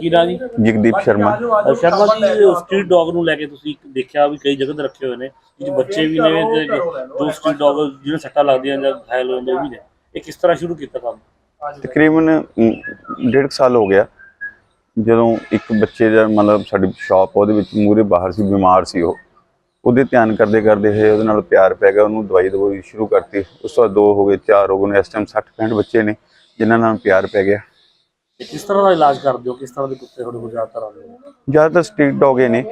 ਕੀ ਨਾਂ ਜੀ? ਜਗਦੀਪ ਸ਼ਰਮਾ। ਅ, Sharma ji street dog ਨੂੰ ਲੈ ਕੇ ਤੁਸੀਂ ਦੇਖਿਆ ਵੀ ਕਈ ਜਗ੍ਹਾ ਤੇ ਰੱਖੇ ਹੋਏ ਨੇ ਜਿਹਦੇ ਬੱਚੇ ਵੀ ਨੇ ਤੇ ਜੋ ਸਟਰੀਟ ਡੌਗ ਜਿਹਨੂੰ ਸੱਟਾਂ ਲੱਗਦੀਆਂ ਜਾਂ ਘਾਇਲ ਹੋ ਜਾਂਦੇ ਉਹ ਵੀ ਨੇ ਇਹ ਕਿਸ ਤਰ੍ਹਾਂ ਸ਼ੁਰੂ ਕੀਤਾ ਕੰਮ? ਤਕਰੀਬਨ ਅਮ, ਡੇਢ ਕੁ ਸਾਲ ਹੋ ਗਿਆ। ਜਦੋਂ ਇੱਕ ਬੱਚੇ ਦਾ ਮਤਲਬ ਸਾਡੀ ਸ਼ਾਪ ਉਹਦੇ ਵਿੱਚ ਮੂਰੇ ਬਾਹਰ ਸੀ ਬਿਮਾਰ ਸੀ ਉਹ। ਉਹਦੇ ਧਿਆਨ ਕਰਦੇ ਕਰਦੇ ਹੈ ਉਹਦੇ ਨਾਲ ਪਿਆਰ ਪੈ ਗਿਆ ਉਹਨੂੰ ਦਵਾਈ ਦਵਾਈ ਸ਼ੁਰੂ ਕਰਤੀ। ਉਸ ਤੋਂ ਬਾਅਦ ਦੋ ਹੋ ਗਏ ਚਾਰ ਹੋ ਗਏ ਨੇ ਇਸ ਟਾਈਮ 60 65 ਬੱਚੇ ਨੇ ਜਿਨ੍ਹਾਂ ਨਾਲ ਪਿਆਰ ਪੈ ਗਿਆ। ਤੇ ਕਿਸ ਤਰ੍ਹਾਂ ਦਾ ਇਲਾਜ ਕਰਦੇ ਹੋ? ਕਿਸ ਤਰ੍ਹਾਂ ਦੇ ਕੁੱਤੇ ਤੁਹਾਡੇ ਕੋਲ ਜ਼ਿਆਦਾਤਰ ਆਉਂਦੇ ਨੇ ਜ਼ਿਆਦਾਤਰ ਸਟਰੀਟ ਡੌਗ ਹੀ ਨੇ।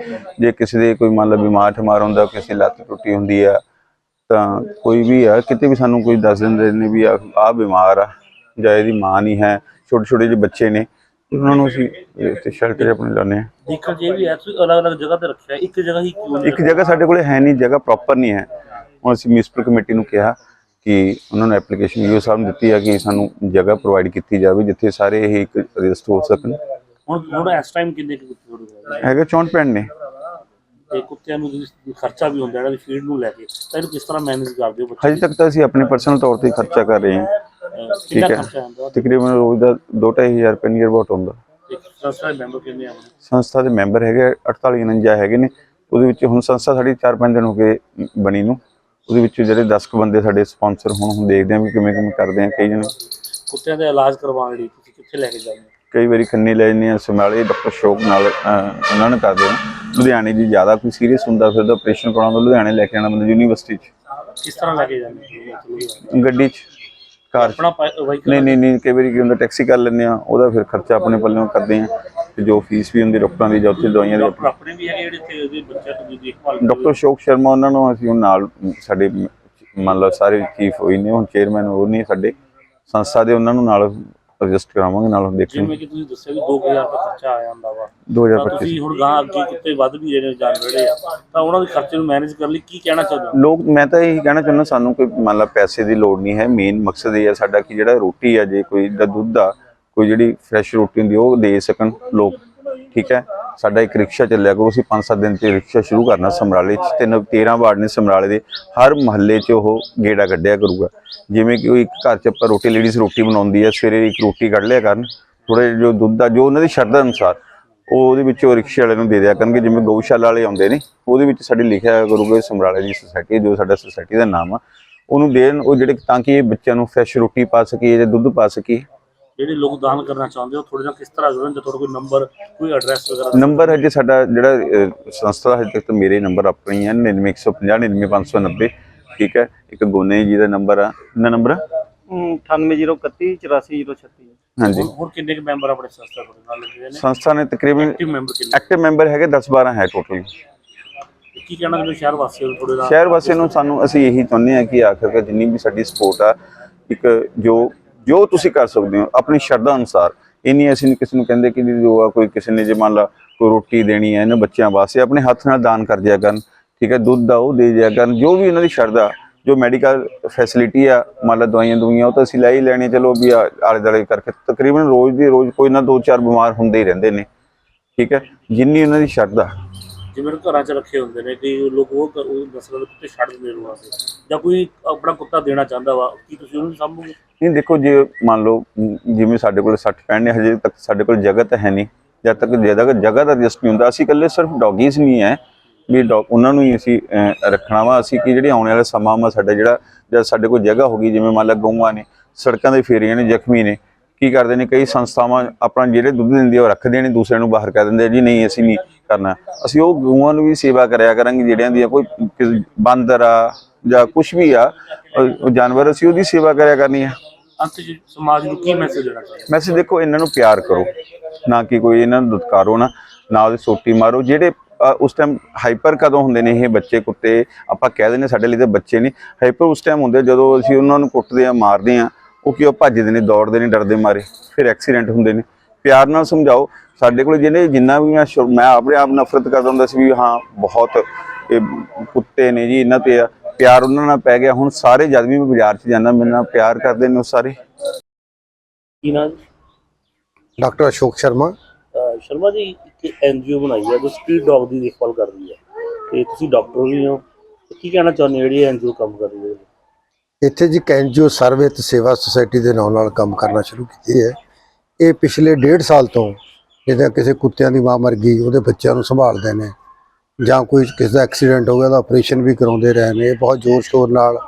ਜੇ ਕਿਸੇ ਦੇ ਕੋਈ ਮੰਨ ਲਓ ਬਿਮਾਰ ਠਮਾਰ ਹੁੰਦਾ ਕਿਸੇ ਦੀ ਲੱਤ ਟੁੱਟੀ ਹੁੰਦੀ ਆ ਤਾਂ ਕੋਈ ਵੀ ਆ ਕਿਤੇ ਵੀ ਸਾਨੂੰ ਕੋਈ ਦੱਸ ਦਿੰਦੇ ਨੇ ਵੀ ਆ ਬਿਮਾਰ ਆ ਜਾਂ ਇਹਦੀ ਮਾਂ ਨਹੀਂ ਹੈ ਛੋਟੇ ਛੋਟੇ ਜਿਹੇ ਬੱਚੇ ਨੇ ਉਹਨਾਂ ਨੂੰ ਅਸੀਂ ਇੱਥੇ ਸ਼ੈਲਟਰ ਆਪਣੇ ਲਾਉਂਦੇ ਹਾਂ। ਦੇਖਣ ਜੇ ਵੀ ਅਲੱਗ-ਅਲੱਗ ਜਗ੍ਹਾ ਤੇ ਰੱਖਿਆ ਇੱਕ ਜਗ੍ਹਾ ਹੀ ਕਿਉਂ ਇੱਕ ਜਗ੍ਹਾ ਸਾਡੇ ਕੋਲੇ ਹੈ ਨਹੀਂ ਜਗ੍ਹਾ ਪ੍ਰੋਪਰ ਨਹੀਂ ਹੈ। ਹੁਣ ਅਸੀਂ ਮਿਊਨਿਸਪਲ ਕਮੇਟੀ ਨੂੰ ਕਿਹਾ ਕਿ ਉਹਨਾਂ ਨੂੰ ਐਪਲੀਕੇਸ਼ਨ ਯੂ ਸਾਹਿਬ ਨੂੰ ਦਿੱਤੀ ਹੈ ਕਿ ਸਾਨੂੰ ਜਗ੍ਹਾ ਪ੍ਰੋਵਾਈਡ ਕੀਤੀ ਜਾਵੇ ਜਿੱਥੇ ਸਾਰੇ ਇਹ ਇੱਕ ਰਜਿਸਟਰ ਹੋ ਸਕਣ। ਹੁਣ ਹੁਣ ਇਸ ਟਾਈਮ ਕਿੰਨੇ ਕੁ ਕੁੱਤੇ? ਹੈਗੇ 64 ਪਿੰਡ ਨੇ। ਤੇ ਕੁੱਤਿਆਂ ਨੂੰ ਖਰਚਾ ਵੀ ਹੁੰਦਾ ਜਿਹੜਾ ਫੀਡ ਨੂੰ ਲੈ ਕੇ ਤਾਂ ਇਹਨੂੰ ਕਿਸ ਤਰ੍ਹਾਂ ਮੈਨੇਜ ਕਰਦੇ ਹੋ ਬੱਚੇ? ਹਜੇ ਤੱਕ ਤਾਂ ਅਸੀਂ ਆਪਣੇ ਪਰਸਨਲ ਤੌਰ ਤੇ ਖਰਚਾ ਕਰ ਰਹੇ ਹਾਂ। ਕਿੰਨਾ ਹੈ। ਤਕਰੀਬਨ ਰੋਜ਼ ਦਾ 2-2500 ਰੁਪਏ ਨੀਅਰ ਅਬਾਊਟ ਹੁੰਦਾ ਸੰਸਥਾ ਦੇ ਮੈਂਬਰ ਕਿੰਨੇ ਆਉਂਦੇ ਸੰਸਥਾ ਦੇ ਮੈਂਬਰ ਹੈਗੇ 48 49 ਹੈਗੇ ਨੇ। ਉਹਦੇ ਵਿੱਚ ਹੁਣ ਸੰਸਥਾ ਸਾਡੀ 4-5 ਦਿਨ ਹੋ ਗਏ ਬਣੀ ਨੂੰ। ਉਹਦੇ ਵਿੱਚ ਜਿਹੜੇ 10 ਕੁ ਬੰਦੇ ਸਾਡੇ ਸਪਾਂਸਰ ਹੁਣ ਹੁਣ ਦੇਖਦੇ ਹਾਂ ਵੀ ਕਿਵੇਂ ਕਿਵੇਂ ਕਰਦੇ ਆ ਕਈ ਜਣੇ। ਕੁੱਤਿਆਂ ਦਾ ਇਲਾਜ ਕਰਵਾਉਣ ਲਈ ਤੁਸੀਂ ਕਿੱਥੇ ਲੈ ਕੇ ਜਾਂਦੇ ਹੋ? ਕਈ ਵਾਰੀ ਖੰਨੇ ਲੈ ਜਾਂਦੇ ਆ ਸਮਰਾਲੇ ਡਾਕਟਰ ਸ਼ੋਕ ਨਾਲ ਉਹਨਾਂ ਨੇ ਕਰਦੇ ਨੇ। ਲੁਧਿਆਣੇ ਜੀ ਜ਼ਿਆਦਾ ਕੋਈ ਸੀਰੀਅਸ ਹੁੰਦਾ ਫਿਰ ਤਾਂ ਆਪਰੇਸ਼ਨ ਕਰਾਉਣਾ ਲੁਧਿਆਣੇ ਲੈ ਕੇ ਆਉਣਾ ਬੰਦਾ ਯੂਨੀਵਰਸਿਟੀ 'ਚ। ਕਿਸ ਤਰ੍ਹਾਂ ਲੈ ਕੇ ਜਾਂਦੇ ਗੱਡੀ 'ਚ ਕਾਰ ਆਪਣਾ ਵਾਹੀਕਲ ਨਹੀਂ ਨਹੀਂ ਨਹੀਂ ਕਈ ਵਾਰੀ ਕੀ ਹੁੰਦਾ ਟੈਕਸੀ ਕਰ ਲੈਂਦੇ ਆ ਉਹਦਾ ਫਿਰ ਖਰਚਾ ਆਪਣੇ ਪੱਲਿਓਂ ਕਰਦੇ ਆ ਤੇ ਜੋ ਫੀਸ ਵੀ ਹੁੰਦੀ ਡਾਕਟਰਾਂ ਦੀ ਜਾਂ ਉੱਥੇ ਦਵਾਈਆਂ ਦੀ ਡਾਕਟਰ ਆਪਣੇ ਵੀ ਹੈਗੇ ਜਿਹੜੇ ਇੱਥੇ ਉਹਦੇ ਬੱਚਿਆਂ ਦੀ ਦੇਖਭਾਲ ਡਾਕਟਰ ਸ਼ੋਕ ਸ਼ਰਮਾ ਉਹਨਾਂ ਨੂੰ ਅਸੀਂ ਉਹ ਨਾਲ ਸਾਡੇ ਮੰਨ ਲਓ ਸਾਰੇ ਚੀਫ ਹੋਈ ਨੇ ਹੁਣ ਚੇਅਰਮੈਨ ਉਹ ਨਹੀਂ ਸਾਡੇ ਸੰਸਥਾ ਦੇ ਉਹਨਾਂ ਨੂੰ ਨਾਲ ਰਜਿਸਟਰ ਕਰਾਵਾਂਗੇ ਨਾਲ ਦੇਖਾਂਗੇ। ਜਿਵੇਂ ਕਿ ਤੁਸੀਂ ਦੱਸਿਆ ਵੀ 2000 ਰੁਪਏ ਖਰਚਾ ਆ ਜਾਂਦਾ ਵਾ। 2025 ਤਾਂ ਤੁਸੀਂ ਹੁਣ ਗਾਂ ਅੱਗੇ ਕੁੱਤੇ ਵੱਧ ਵੀ ਜਿਹੜੇ ਜਾਨਵਰੇ ਆ ਤਾਂ ਉਹਨਾਂ ਦੇ ਖਰਚੇ ਨੂੰ ਮੈਨੇਜ ਕਰਨ ਲਈ ਕੀ ਕਹਿਣਾ ਚਾਹੁੰਦੇ ਹੋ? ਲੋਕ ਮੈਂ ਤਾਂ ਇਹੀ ਕਹਿਣਾ ਚਾਹੁੰਦਾ ਸਾਨੂੰ ਕੋਈ ਮੰਨ ਲਾ ਪੈਸੇ ਦੀ ਲੋੜ ਨਹੀਂ ਹੈ ਮੇਨ ਮਕਸਦ ਇਹ ਹੈ ਸਾਡਾ ਕਿ ਜਿਹੜਾ ਰੋਟੀ ਆ ਜੇ ਕੋਈ ਦਾ ਦੁੱਧ ਆ ਕੋਈ ਜਿਹੜੀ ਫਰੈਸ਼ ਰੋਟੀ ਹੁੰਦੀ ਉਹ ਦੇ ਸਕਣ ਲੋਕ, ਠੀਕ ਹੈ? ਸਾਡਾ ਇੱਕ ਰਿਕਸ਼ਾ ਚੱਲਿਆ ਕਰੂ, ਅਸੀਂ 5-7 ਦਿਨ ਤੇ ਰਿਕਸ਼ਾ ਸ਼ੁਰੂ ਕਰਨਾ ਸਮਰਾਲੇ ਚ ਤਿੰਨ 13 ਵਾਰਡ ਨੇ ਸਮਰਾਲੇ ਦੇ, ਹਰ ਮਹੱਲੇ 'ਚ ਉਹ ਗੇੜਾ ਕੱਢਿਆ ਕਰੂਗਾ। ਜਿਵੇਂ ਕਿ ਉਹ ਇੱਕ ਘਰ 'ਚ ਆਪਾਂ ਰੋਟੀ ਲੇਡੀਜ਼ ਰੋਟੀ ਬਣਾਉਂਦੀ ਹੈ ਸਵੇਰੇ ਇੱਕ ਰੋਟੀ ਕੱਢ ਲਿਆ ਕਰਨ ਥੋੜੇ ਜੋ ਦੁੱਧ ਆ, ਜੋ ਉਹਨਾਂ ਦੀ ਸ਼ਰਧਾ ਅਨੁਸਾਰ, ਉਹ ਉਹਦੇ ਵਿੱਚ ਉਹ ਰਿਕਸ਼ੇ ਵਾਲੇ ਨੂੰ ਦੇ ਦਿਆ ਕਰਨਗੇ। ਜਿਵੇਂ ਗਊਸ਼ਾਲਾ ਵਾਲੇ ਆਉਂਦੇ ਨੇ, ਉਹਦੇ ਵਿੱਚ ਸਾਡੇ ਲਿਖਿਆ ਕਰੂਗਾ ਸਮਰਾਲੇ ਦੀ ਸੁਸਾਇਟੀ ਜੋ ਸਾਡਾ ਸੁਸਾਇਟੀ ਦਾ ਨਾਮ ਆ, ਉਹਨੂੰ ਦੇਣ, ਉਹ ਜਿਹੜੇ ਤਾਂ ਕਿ ਇਹ ਬੱਚਿਆਂ ਨੂੰ ਫਰੈਸ਼ ਰੋਟੀ ਪਾ ਸਕੀਏ ਜਾਂ ਦੁੱਧ ਪਾ ਸਕੀਏ ਜਿਹੜੇ ਲੋਕ ਦਾਨ ਕਰਨਾ ਚਾਹੁੰਦੇ ਹੋ ਥੋੜੇ ਜਿਹਾ ਕਿਸ ਤਰ੍ਹਾਂ ਕਰਨ ਜੇ ਤੁਹਾਡਾ ਕੋਈ ਨੰਬਰ ਕੋਈ ਐਡਰੈਸ ਵਗੈਰਾ ਨੰਬਰ ਹੈ ਜੀ ਸਾਡਾ ਜਿਹੜਾ ਅਹ, ਸੰਸਥਾ ਦਾ ਹਜੇ ਤੱਕ ਤਾਂ ਮੇਰੇ ਨੰਬਰ ਆਪਣੇ ਹੀ ਹਨ 99150 99590 ਠੀਕ ਹੈ? ਇੱਕ ਗੋਨੇ ਜੀ ਦਾ ਨੰਬਰ ਆ। ਕਿੰਨਾ ਨੰਬਰ ਆ? 98031 84036 ਹਾਂਜੀ। ਹੁਣ ਹੁਣ ਕਿੰਨੇ ਕੁ ਮੈਂਬਰ ਆਪਣੇ ਸੰਸਥਾ ਤੁਹਾਡੇ ਨਾਲ ਲੱਗੇ ਹੋਏ ਨੇ? ਸੰਸਥਾ ਨੇ ਤਕਰੀਬਨ ਐਕਟਿਵ ਮੈਂਬਰ ਕਿੰਨੇ? ਐਕਟਿਵ ਮੈਂਬਰ ਹੈਗੇ 10 12 ਹੈ ਟੋਟਲ ਕੀ ਕਹਿਣਾ ਚਾਹੁੰਦੇ ਸ਼ਹਿਰ ਵਾਸੀਆਂ ਨੂੰ ਥੋੜੇ ਨਾਲ? ਸ਼ਹਿਰ ਵਾਸੀਆਂ ਨੂੰ ਸਾਨੂੰ ਅਸੀਂ ਇਹੀ ਚਾਹੁੰਦੇ ਹਾਂ ਕਿ ਆਖਰਕਾਰ ਜਿੰਨੀ ਵੀ ਸਾਡੀ ਸਪੋਰਟ ਆ ਇੱਕ ਜੋ ਜੋ ਤੁਸੀਂ ਕਰ ਸਕਦੇ ਹੋ, ਆਪਣੀ ਸ਼ਰਧਾ ਅਨੁਸਾਰ। ਇਹ ਨਹੀਂ ਕਿਸੇ ਨੂੰ ਕਹਿੰਦੇ ਕਿ ਵੀ ਜੋ ਆ ਕੋਈ ਕਿਸੇ ਨੇ ਜੇ ਮੰਨ ਲਾ ਕੋਈ ਰੋਟੀ ਦੇਣੀ ਹੈ ਇਹਨਾਂ ਬੱਚਿਆਂ ਵਾਸਤੇ, ਆਪਣੇ ਹੱਥ ਨਾਲ ਦਾਨ ਕਰ ਦਿਆ ਕਰਨ, ਠੀਕ ਹੈ, ਦੁੱਧ ਦਾ ਉਹ ਦੇ ਦਿਆ ਕਰਨ, ਜੋ ਵੀ ਉਹਨਾਂ ਦੀ ਸ਼ਰਧਾ, ਜੋ ਮੈਡੀਕਲ ਫੈਸਿਲਿਟੀ ਆ, ਮੰਨ ਲਾ ਦਵਾਈਆਂ ਦੁਈਆਂ ਉਹ ਤਾਂ ਅਸੀਂ ਲੈ ਹੀ ਲੈਣੇ ਚਲੋ ਵੀ ਆਲੇ ਦੁਆਲੇ ਕਰਕੇ ਤਕਰੀਬਨ ਰੋਜ਼ ਦੀ ਰੋਜ਼ ਕੋਈ ਨਾ ਦੋ ਚਾਰ ਬਿਮਾਰ ਹੁੰਦੇ ਹੀ ਰਹਿੰਦੇ ਨੇ, ਠੀਕ ਹੈ, ਜਿੰਨੀ ਉਹਨਾਂ ਦੀ ਸ਼ਰਧਾ। ਜਿਵੇਂ ਘਰਾਂ 'ਚ ਰੱਖੇ ਹੁੰਦੇ ਨੇ ਕਿ ਲੋਕ ਉਹ ਕ- ਉਹ ਨਸਲ ਦੇ ਕੁੱਤੇ ਛੱਡ ਦਿੰਦੇ ਨੇ ਵਾਸਤੇ। ਜਾਂ ਕੋਈ ਆਪਣਾ ਕੁੱਤਾ ਦੇਣਾ ਚਾਹੁੰਦਾ ਵਾ ਕੀ ਤੁਸੀਂ ਉਹਨੂੰ ਸਾਂਭੋਗੇ? ਨਹੀਂ ਦੇਖੋ ਜੇ ਮੰਨ ਲਓ ਅਮ, ਜਿਵੇਂ ਸਾਡੇ ਕੋਲ 60 ਪੈਣ ਨੇ ਹਜੇ ਤੱਕ ਸਾਡੇ ਕੋਲ ਜਗ੍ਹਾ ਤਾਂ ਹੈ ਨਹੀਂ। ਜਦ ਤੱਕ ਜਗ੍ਹਾ ਜਗ੍ਹਾ ਦਾ ਐਡਜਸਟ ਨਹੀਂ ਹੁੰਦਾ ਅਸੀਂ ਇਕੱਲੇ ਸਿਰਫ ਡੌਗੀਜ਼ ਨਹੀਂ ਹੈ ਵੀ ਡੌਗ ਉਹਨਾਂ ਨੂੰ ਹੀ ਅਸੀਂ ਅਹ, ਰੱਖਣਾ ਵਾ। ਅਸੀਂ ਕਿ ਜਿਹੜੇ ਆਉਣ ਵਾਲਾ ਸਮਾਂ ਵਾ ਸਾਡਾ ਜਿਹੜਾ ਜਦ ਸਾਡੇ ਕੋਲ ਜਗ੍ਹਾ ਹੋ ਗਈ ਜਿਵੇਂ ਮੰਨ ਲਾ ਗਊਆਂ ਨੇ ਸੜਕਾਂ ਦੇ ਫੇਰੀਆਂ ਨੇ ਜ਼ਖਮੀ ਨੇ ਕੀ ਕਰਦੇ ਨੇ? ਕਈ ਸੰਸਥਾਵਾਂ ਆਪਣਾ ਜਿਹੜੇ ਦੁੱਧ ਦਿੰਦੀ ਆ ਉਹ ਰੱਖਦੇ ਨੇ ਦੂਸਰਿਆਂ ਨੂੰ ਬਾਹਰ ਕਹਿ ਦਿੰਦੇ ਆ ਜੀ ਨਹੀਂ ਅਸੀਂ ਨਹੀਂ। ਕਰਨਾ। ਅਸੀਂ ਉਹ ਗਊਆਂ ਨੂੰ ਵੀ ਸੇਵਾ ਕਰਿਆ ਕਰਾਂਗੇ ਜਿਹੜਿਆਂ ਦੀ ਕੋਈ ਕਿਸ- ਬਾਂਦਰ ਆ ਜਾਂ ਕੁਝ ਵੀ ਆ ਉਹ ਜਾਨਵਰ ਅਸੀਂ ਉਹਦੀ ਸੇਵਾ ਕਰਿਆ ਕਰਨੀ ਆ। ਅੰਤ ਸਮਾਜ ਨੂੰ ਕੀ ਮੈਸੇਜ ਦੇਣਾ ਚਾਹੁੰਦੇ ਮੈਸੇਜ ਦੇਖੋ ਇਹਨਾਂ ਨੂੰ ਪਿਆਰ ਕਰੋ। ਨਾ ਕਿ ਕੋਈ ਇਹਨਾਂ ਨੂੰ ਦੁਤਕਾਰੋ ਨਾ ਨਾ ਉਹਦੇ ਸੋਟੀ ਮਾਰੋ। ਜਿਹੜੇ ਉਸ ਟਾਈਮ ਹਾਈਪਰ ਕਦੋਂ ਹੁੰਦੇ ਨੇ ਇਹ ਬੱਚੇ ਕੁੱਤੇ? ਆਪਾਂ ਕਹਿ ਦਿੰਦੇ ਸਾਡੇ ਲਈ ਤਾਂ ਬੱਚੇ ਨਹੀਂ ਹਾਈਪਰ ਉਸ ਟਾਈਮ ਹੁੰਦੇ ਜਦੋਂ ਅਸੀਂ ਉਹਨਾਂ ਨੂੰ ਕੁੱਟਦੇ ਆ ਮਾਰਦੇ ਆ ਉਹ ਕਿਉਂ ਭੱਜਦੇ ਨੇ ਦੌੜਦੇ ਨੇ ਡਰਦੇ ਮਾਰੇ। ਫਿਰ ਐਕਸੀਡੈਂਟ ਹੁੰਦੇ ਨੇ। ਪਿਆਰ ਨਾਲ ਸਮਝਾਓ। ਸਾਡੇ ਕੋਲ ਜਿਹਨੇ ਜਿੰਨਾ ਵੀ ਮੈਂ ਸ਼ੁ- ਮੈਂ ਆਪਣੇ ਆਪ ਨਫ਼ਰਤ ਕਰਦਾ ਹੁੰਦਾ ਸੀ ਵੀ ਹਾਂ ਬਹੁਤ ਇਹ ਕੁੱਤੇ ਨੇ ਜੀ ਇਹਨਾਂ ਤੇ ਆ। ਪਿਆਰ ਉਹਨਾਂ ਨਾਲ ਪੈ ਗਿਆ। ਹੁਣ ਸਾਰੇ ਜਦ ਵੀ ਮੈਂ ਬਾਜ਼ਾਰ 'ਚ ਜਾਂਦਾ ਮੇਰੇ ਨਾਲ ਪਿਆਰ ਕਰਦੇ ਨੇ ਉਹ ਸਾਰੇ। ਕੀ ਨਾ ਡਾਕਟਰ ਅਸ਼ੋਕ ਸ਼ਰਮਾ। ਸ਼ਰਮਾ ਜੀ ਇੱਕ ਐਨਜੀਓ ਬਣਾਈ ਹੈ ਜੋ ਸਟਰੀਟ ਡੌਗ ਦੀ ਦੇਖਭਾਲ ਕਰਦੀ ਹੈ ਤੇ ਤੁਸੀਂ ਡਾਕਟਰ ਵੀ ਹੋ। ਕੀ ਕਹਿਣਾ ਚਾਹੁੰਦੇ ਹੋ ਜਿਹੜੀ ਐਨਜੀਓ ਕੰਮ ਕਰ ਰਹੀ ਹੈ? ਇੱਥੇ ਜੀ ਕੈਨਜੀਓ ਸਰਵਿਤ ਸੇਵਾ ਸੁਸਾਇਟੀ ਦੇ ਨਾਂ ਨਾਲ ਕੰਮ ਕਰਨਾ ਸ਼ੁਰੂ ਕੀਤੀ ਹੈ। ਇਹ ਪਿਛਲੇ ਡੇਢ ਸਾਲ ਤੋਂ ਜਿੱਦਾਂ ਕਿਸੇ ਕੁੱਤਿਆਂ ਦੀ ਮਾਂ ਮਰ ਗਈ ਉਹਦੇ ਬੱਚਿਆਂ ਨੂੰ ਸੰਭਾਲਦੇ ਨੇ ਜਾਂ ਕੋਈ ਕਿਸੇ ਦਾ ਐਕਸੀਡੈਂਟ ਹੋ ਗਿਆ ਉਹਦਾ ਆਪਰੇਸ਼ਨ ਵੀ ਕਰਾਉਂਦੇ ਰਹੇ ਨੇ ਬਹੁਤ ਜ਼ੋਰ ਸ਼ੋਰ ਨਾਲ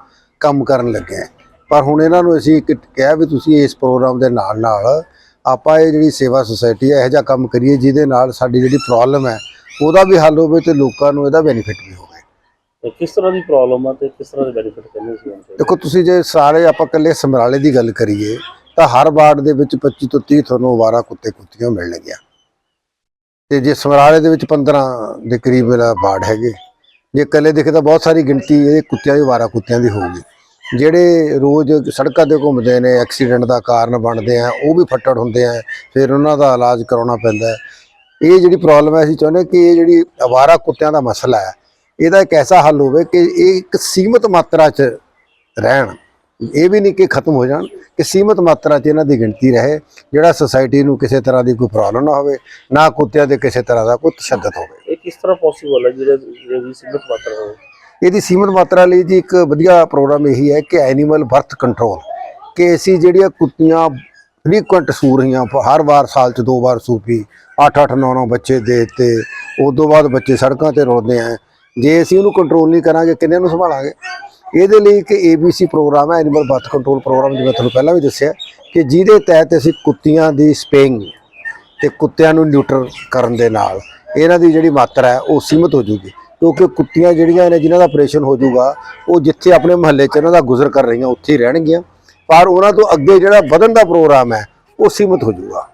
ਕੰਮ ਕਰਨ ਲੱਗੇ ਪਰ ਹੁਣ ਇਹਨਾਂ ਨੂੰ ਅਸੀਂ ਇੱਕ ਕਿਹਾ ਵੀ ਤੁਸੀਂ ਇਸ ਪ੍ਰੋਗਰਾਮ ਦੇ ਨਾਲ ਨਾਲ ਆਪਾਂ ਇਹ ਜਿਹੜੀ ਸੇਵਾ ਸੁਸਾਇਟੀ ਹੈ ਇਹੋ ਜਿਹਾ ਕੰਮ ਕਰੀਏ ਜਿਹਦੇ ਨਾਲ ਸਾਡੀ ਜਿਹੜੀ ਪ੍ਰੋਬਲਮ ਹੈ ਉਹਦਾ ਵੀ ਹੱਲ ਹੋਵੇ ਤੇ ਲੋਕਾਂ ਨੂੰ ਇਹਦਾ ਬੈਨੀਫਿਟ ਵੀ ਹੋਵੇ। ਤੇ ਕਿਸ ਤਰ੍ਹਾਂ ਦੀ ਪ੍ਰੋਬਲਮ ਆ ਤੇ ਕਿਸ ਤਰ੍ਹਾਂ ਦੇ ਬੈਨੀਫਿਟ ਕਰਨੇ ਸੀ ਦੇਖੋ ਤੁਸੀਂ ਜੇ ਸਾਰੇ ਆਪਾਂ ਇਕੱਲੇ ਸਮਰਾਲੇ ਦੀ ਗੱਲ ਕਰੀਏ ਤਾਂ ਹਰ ਵਾਰਡ ਦੇ ਵਿੱਚ 25 ਤੋਂ 30 ਤੁਹਾਨੂੰ ਅਵਾਰਾ ਕੁੱਤੇ ਕੁੱਤੀਆਂ ਮਿਲਣਗੀਆਂ ਤੇ ਜੇ ਸਮਰਾਲੇ ਦੇ ਵਿੱਚ 15 ਦੇ ਕਰੀਬ ਵਾਰਡ ਹੈਗੇ, ਜੇ ਇਕੱਲੇ ਦੇਖੇ ਤਾਂ ਬਹੁਤ ਸਾਰੀ ਗਿਣਤੀ ਇਹ ਕੁੱਤਿਆਂ ਦੀ, ਅਵਾਰਾ ਕੁੱਤਿਆਂ ਦੀ ਹੋਊਗੀ। ਜਿਹੜੇ ਰੋਜ਼ ਸੜਕਾਂ ਤੇ ਘੁੰਮਦੇ ਨੇ, ਐਕਸੀਡੈਂਟ ਦਾ ਕਾਰਨ ਬਣਦੇ ਆ, ਉਹ ਵੀ ਫੱਟੜ ਹੁੰਦੇ ਆ, ਫਿਰ ਉਹਨਾਂ ਦਾ ਇਲਾਜ ਕਰਾਉਣਾ ਪੈਂਦਾ ਹੈ। ਇਹ ਜਿਹੜੀ ਪ੍ਰੋਬਲਮ ਹੈ, ਅਸੀਂ ਚਾਹੁੰਦੇ ਕਿ ਇਹ ਜਿਹੜੀ ਅਵਾਰਾ ਕੁੱਤਿਆਂ ਦਾ ਮਸਲਾ ਹੈ, ਇਹਦਾ ਇੱਕ ਐਸਾ ਹੱਲ ਹੋਵੇ ਕਿ ਇਹ ਇੱਕ ਸੀਮਤ ਮਾਤਰਾ 'ਚ ਰਹਿਣ। ਇਹ ਵੀ ਨਹੀਂ ਕਿ ਖਤਮ ਹੋ ਜਾਣ ਕਿ ਸੀਮਤ ਮਾਤਰਾ 'ਚ ਇਹਨਾਂ ਦੀ ਗਿਣਤੀ ਰਹੇ ਜਿਹੜਾ ਸੋਸਾਇਟੀ ਨੂੰ ਕਿਸੇ ਤਰ੍ਹਾਂ ਦੀ ਕੋਈ ਪ੍ਰੋਬਲਮ ਨਾ ਹੋਵੇ ਨਾ ਕੁੱਤਿਆਂ ਦੇ ਕਿਸੇ ਤਰ੍ਹਾਂ ਦਾ ਕੋਈ ਤਸ਼ੱਦਦ ਹੋਵੇ। ਇਹ ਕਿਸ ਤਰ੍ਹਾਂ ਪੋਸੀਬਲ ਹੈ ਜਿਹੜੇ ਸੀਮਤ ਮਾਤਰਾ ਹੋਵੇ? ਇਹਦੀ ਸੀਮਤ ਮਾਤਰਾ ਲਈ ਜੀ ਇੱਕ ਵਧੀਆ ਪ੍ਰੋਗਰਾਮ ਇਹੀ ਹੈ ਕਿ ਐਨੀਮਲ ਬਰਥ ਕੰਟਰੋਲ ਕਿ ਅਸੀਂ ਜਿਹੜੀਆਂ ਕੁੱਤੀਆਂ ਫ੍ਰੀਕੁਐਂਟ ਸੂ ਰਹੀਆਂ ਹਰ ਵਾਰ ਸਾਲ 'ਚ ਦੋ ਵਾਰ ਸੂਪੀ 8-8 9-9 ਬੱਚੇ ਦੇ ਤੇ ਉਸ ਤੋਂ ਬਾਅਦ ਬੱਚੇ ਸੜਕਾਂ ਤੇ ਰੋਲਦੇ ਆ। ਜੇ ਅਸੀਂ ਉਹਨੂੰ ਕੰਟਰੋਲ ਨਹੀਂ ਕਰਾਂਗੇ ਕਿੰਨੇ ਨੂੰ ਸੰਭਾਲਾਂਗੇ? ਇਹਦੇ ਲਈ ਇੱਕ ABC ਪ੍ਰੋਗਰਾਮ ਹੈ ਐਨੀਮਲ ਬਰਥ ਕੰਟਰੋਲ ਪ੍ਰੋਗਰਾਮ, ਜਿਵੇਂ ਤੁਹਾਨੂੰ ਪਹਿਲਾਂ ਵੀ ਦੱਸਿਆ ਕਿ ਜਿਹਦੇ ਤਹਿਤ ਅਸੀਂ ਕੁੱਤੀਆਂ ਦੀ ਸਪੇਇੰਗ ਤੇ ਕੁੱਤਿਆਂ ਨੂੰ ਨਿਊਟਰ ਕਰਨ ਦੇ ਨਾਲ ਇਹਨਾਂ ਦੀ ਜਿਹੜੀ ਮਾਤਰਾ ਹੈ, ਉਹ ਸੀਮਤ ਹੋ ਜੂਗੀ। ਕਿਉਂਕਿ ਕੁੱਤੀਆਂ ਜਿਹੜੀਆਂ ਨੇ, ਜਿਨ੍ਹਾਂ ਦਾ ਆਪਰੇਸ਼ਨ ਹੋ ਜਾਊਗਾ ਉਹ ਜਿੱਥੇ ਆਪਣੇ ਮਹੱਲੇ 'ਚ ਇਹਨਾਂ ਦਾ ਗੁਜ਼ਰ ਕਰ ਰਹੀਆਂ, ਉੱਥੇ ਹੀ ਰਹਿਣਗੀਆਂ। ਪਰ ਉਹਨਾਂ ਤੋਂ ਅੱਗੇ ਜਿਹੜਾ ਵਧਣ ਦਾ ਪ੍ਰੋਗਰਾਮ ਹੈ, ਉਹ ਸੀਮਤ ਹੋ ਜਾਊਗਾ